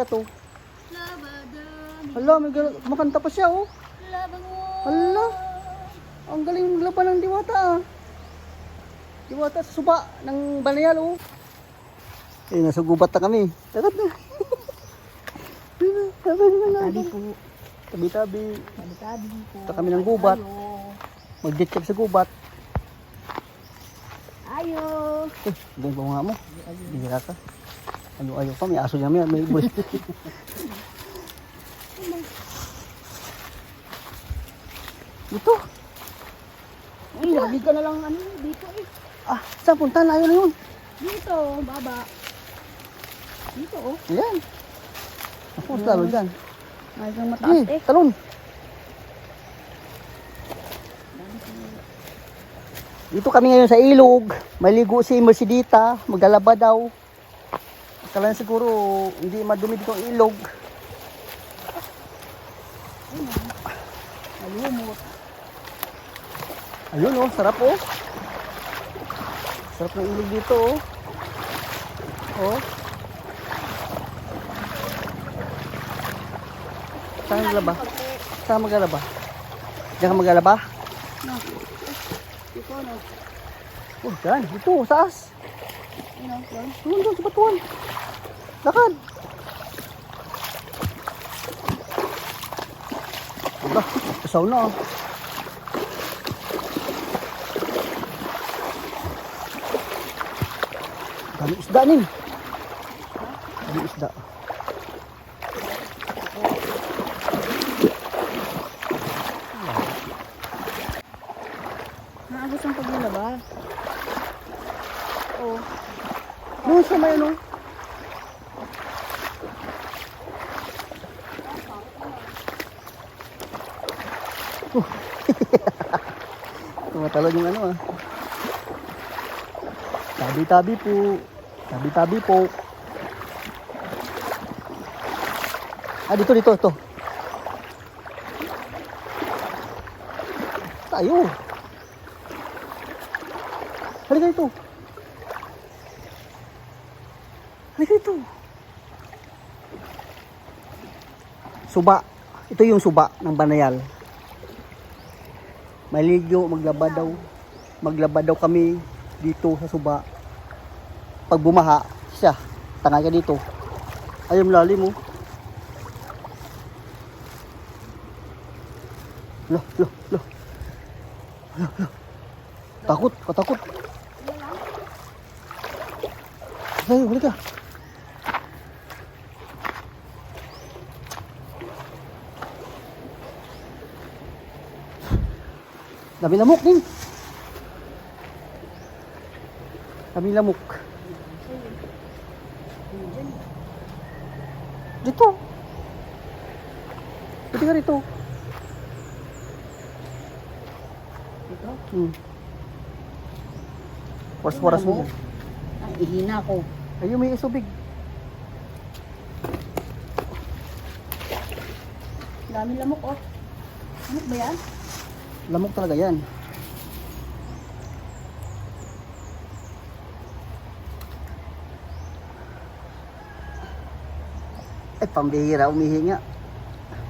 kaya to? Hala, may gal- kumakanta pa siya oh. Hala. Ang galing maglaban ng diwata ah. Diwata sa suba ng banayal oh. Eh, nasa gubat na kami. Tagat na. Tabi na Tabi po. Tabi-tabi. Tabi-tabi po. Punta kami ng gubat. Ayo. Mag-ditchap sa gubat. Ayo. Eh, ganyan pa nga mo. Bihira ka. Ano ayaw ka, may aso niya may, may bulis. Ito. Ay, lagi ka na lang ano dito eh. Ah, saan punta? Layo na yun. Dito, baba. Dito oh. Ayan. Ako, lalo dyan. Ay, kang mataas eh. talon. Dito kami ngayon sa ilog. Maligo si Mercedita. Maglalaba daw. Akala niya siguro hindi madumi dito ang ilog. Malumot. Ayun oh, sarap oh. Sarap ng ilog dito oh. Oh. Saan maglaba? Saan maglalaba? Diyan ka maglalaba? Dito ano. Oh, dyan. Dito, sa as. Ano, doon. Doon, sa batuan. Lakad. Aba, kasaw na oh. Dami isda nin. Dami isda. Naabot ang paglaba. Oh. Doon sa may ano. Oh. Tumatalon yung ano ah. Tabi-tabi po. Tabi-tabi po. Ah, dito, dito, ito. Tayo. Halika dito. Halika dito. Suba. Ito yung suba ng banayal. Maligo, maglaba daw. Maglaba daw kami dito sa suba. Pag bumaha, siya, tangay ka dito. Ayaw lalim mo. Lo, lo, lo. Lo, lo. Takot, katakot. Ay, huli ka. Dami lamok din. Dami lamok. Dito. Pwede ka rito. Dito. Hmm. Waras-waras mo. Ang ihina ko. Ayun, may isubig. Dami lamok oh. Ano ba yan? Lamok talaga yan. Ay, pambihira, umihi nga.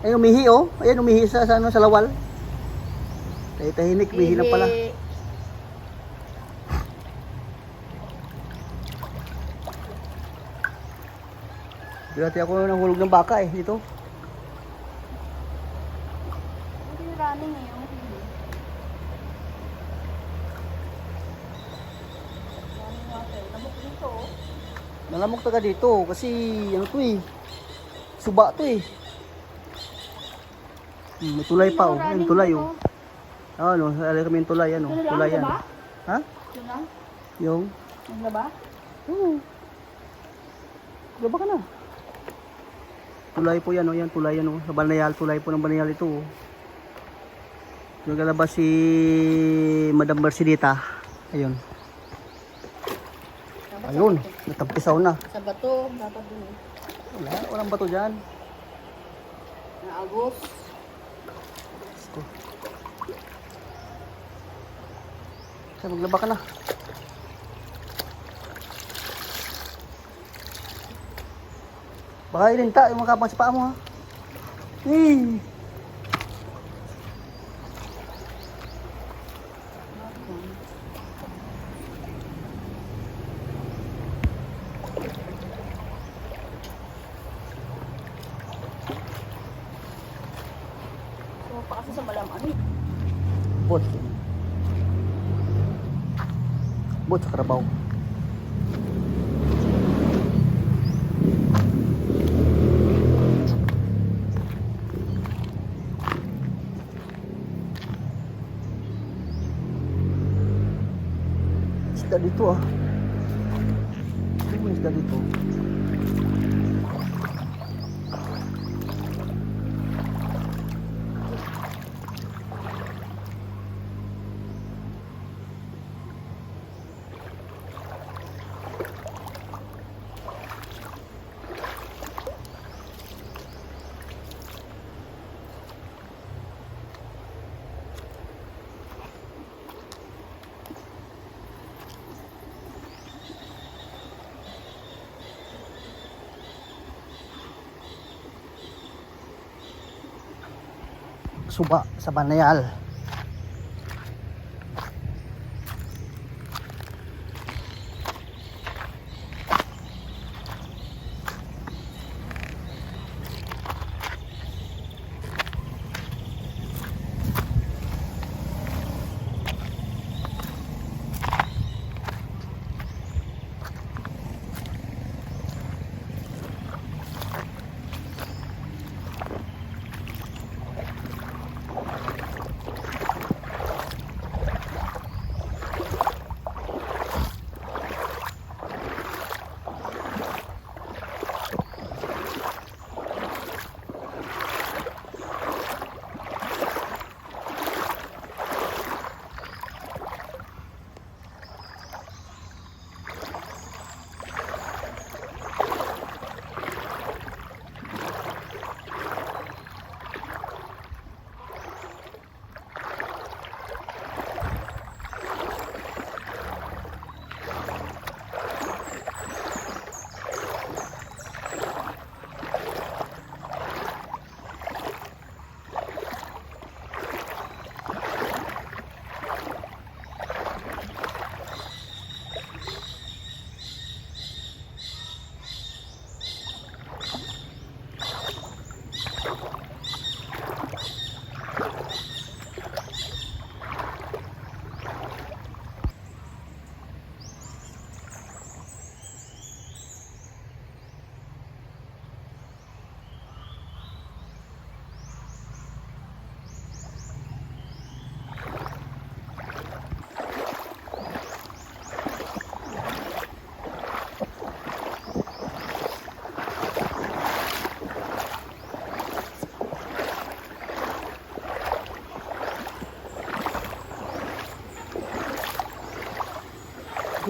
Ay, umihi oh. Ayan, umihi sa, sa, ano, sa lawal. Tayo tahimik, umihi lang pala. Dati ako nahulog ng baka eh, dito. Hindi running eh. yung hili. Running water. Lamok dito oh. Nalamok taga dito kasi ano to eh. Suba to eh. Hmm, may tulay pa oh. Yung tulay oh. Ah, ano, alay kami yung tulay ano. Tulay yan. Ha? Yung Yung laba? Oo. Laba ka na. Tulay po yan, oh. yan tulay yan, oh. sa Banayal, tulay po ng Banayal ito. Oh. Nagalabas si Madam Mercedita. Ayun. Ayun, natagpisaw na. Sa bato. Dapat dun eh. Wala, walang bato dyan. Naagos. Kaya maglaba ka na. Baka ilinta yung mga kapang sa paa mo ha. Eh. Pa kasi sa malaman eh. Bot. Bot sa karabaw. Isda dito ah. Ano isda dito? Suba sa Banayal.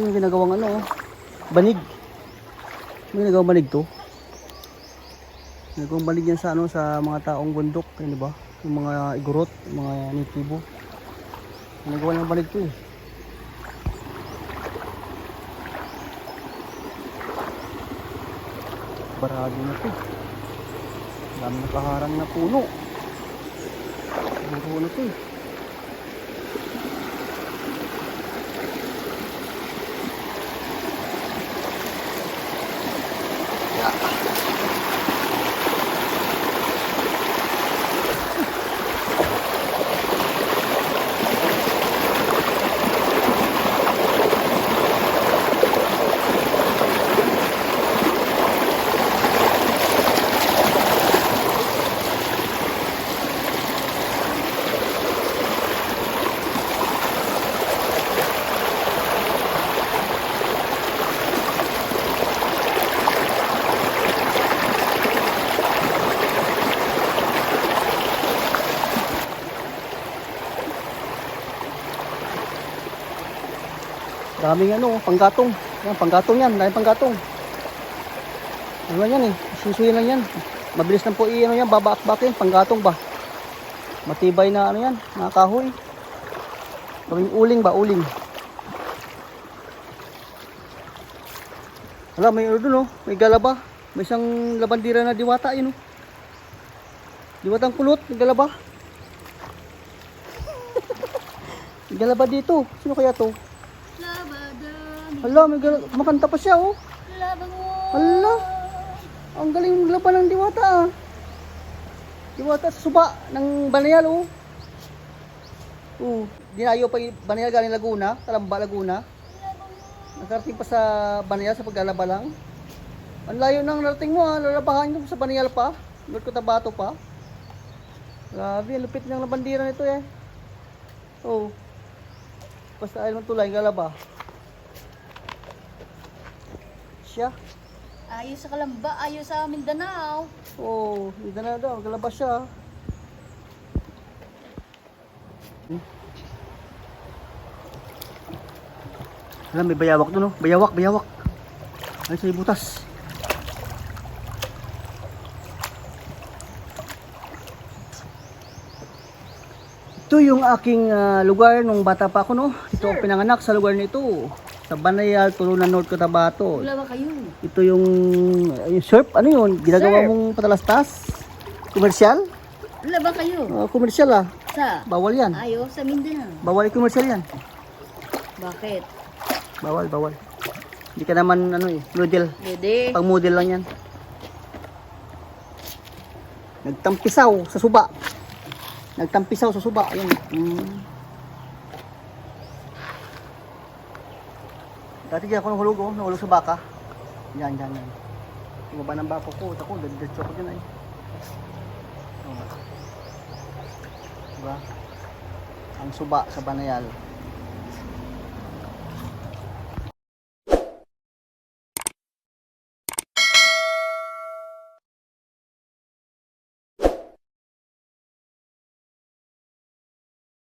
Yung ginagawang ano, oh. banig. May ginagawang banig to. Ginagawang banig yan sa ano sa mga taong bundok, yun, ba? Yung mga igurot, yung mga nitibo. Ginagawa ng banig to eh. Barado na to. Dami nakaharang na puno. Puro na to eh. Daming ano, panggatong. Yan, panggatong yan. Daming panggatong. Ano yan eh, susuyin lang yan. Mabilis lang po i-ano yan, babaak-bakin, panggatong ba. Matibay na ano yan, nakakahoy. Gawing uling ba, uling. Wala, may ano dun oh, may galaba. May isang labandira na diwata yun oh. Diwatang kulot, naglalaba. naglalaba dito. Sino kaya to? Hala, may gal- kumakanta pa siya oh. Mo. Hala. Ang galing maglaban ng diwata ah. Diwata sa suba ng Banayal oh. Oh, dinayo pa yung Banayal galing Laguna, Kalamba Laguna. Nakarating pa sa Banayal sa paglalaba lang. Ang layo ng narating mo ah, lalabahan ko sa Banayal pa. North Cotabato pa. Grabe, lupit ng bandira nito eh. Oh. Basta ayaw ng tulay, galaba. Siya. Ayos sa Kalamba, ayos sa Mindanao. Oh, hindi na daw, galaba siya. Hmm. Alam, may bayawak doon, oh. Bayawak, bayawak. Ay, sa butas. Ito yung aking ah, lugar nung bata pa ako, no? Ito ako pinanganak sa lugar nito. Sa Banayal, Turunan, North Cotabato. Wala ba kayo? Ito yung, yung surf, ano yun? Ginagawa Surf. mong patalastas? Komersyal? Wala ba kayo? Uh, komersyal ah. Sa? Bawal yan. Ayos sa Mindanao. Bawal yung komersyal yan. Bakit? Bawal, bawal. Hindi ka naman ano eh, model. Pwede. Pang model lang yan. Nagtampisaw sa suba. Nagtampisaw sa suba. Ayun. Mm. Dati di ako nahulog oh. Nahulog sa baka. Yan, yan, yan. Tumaba ng bako ko. Ako, dadetso ko dyan ay. Diba? Ang suba sa banayal.